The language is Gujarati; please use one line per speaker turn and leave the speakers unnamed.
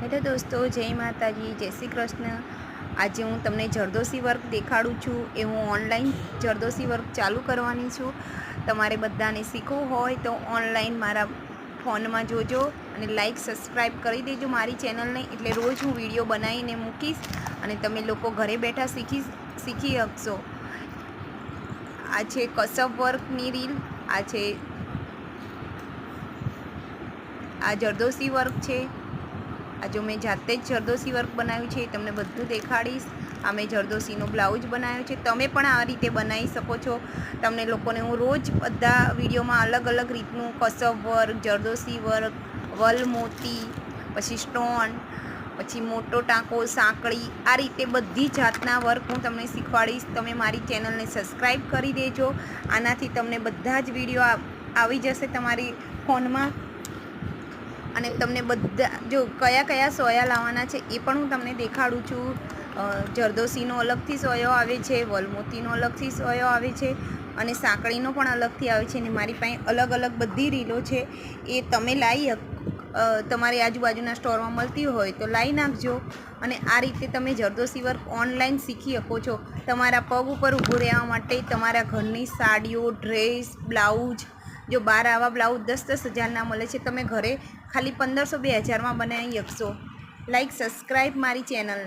હેલો દોસ્તો, જય માતાજી, જય શ્રી કૃષ્ણ. આજે હું તમને જરદોશી વર્ક દેખાડું છું. એ હું ઓનલાઈન જરદોશી વર્ક ચાલુ કરવાની છું. તમારે બધાને શીખવું હોય તો ઓનલાઈન મારા ફોનમાં જોજો અને લાઈક, સબસ્ક્રાઈબ કરી દેજો મારી ચેનલને. એટલે રોજ હું વીડિયો બનાવીને મૂકીશ અને તમે લોકો ઘરે બેઠા શીખી શીખી શકશો. આ છે કસબ વર્કની રીલ. આ છે, આ જરદોશી વર્ક છે. આ જો મેં જાતે જ જરદોશી વર્ક બનાવ્યું છે એ તમને બધું દેખાડીશ. આ મેં જરદોશીનો બ્લાઉઝ બનાવ્યો છે. તમે પણ આ રીતે બનાવી શકો છો. તમને લોકોને હું રોજ બધા વિડીયોમાં અલગ અલગ રીતનું કસબ વર્ક, જરદોશી વર્ક, વલ મોતી, પછી સ્ટોન, પછી મોટો ટાંકો, સાંકળી, આ રીતે બધી જાતના વર્ક હું તમને શીખવાડીશ. તમે મારી ચેનલને સબસ્ક્રાઈબ કરી દેજો. આનાથી તમને બધા જ વીડિયો આવી જશે તમારી ફોનમાં. અને તમને બધા, જો કયા કયા સોયા લાવવાના છે એ પણ હું તમને દેખાડું છું. જરદોશીનો અલગથી સોયો આવે છે, વલમોતીનો અલગથી સોયો આવે છે અને સાંકળીનો પણ અલગથી આવે છે અને મારી પાસે અલગ અલગ બધી રીલો છે. એ તમે લાવી તમારી આજુબાજુના સ્ટોરમાં મળતી હોય તો લાવી નાખજો અને આ રીતે તમે જરદોશી વર્ક ઓનલાઈન શીખી શકો છો. તમારા પગ ઉપર ઊભું રહેવા માટે તમારા ઘરની સાડીઓ, ડ્રેસ, બ્લાઉઝ જો બાર આવા બ્લાઉઝ દસ દસ હજારના મળે છે, તમે ઘરે ખાલી પંદરસો બે હજારમાં બનાવી શકશો લાઈક સબસ્ક્રાઈબ મારી ચેનલને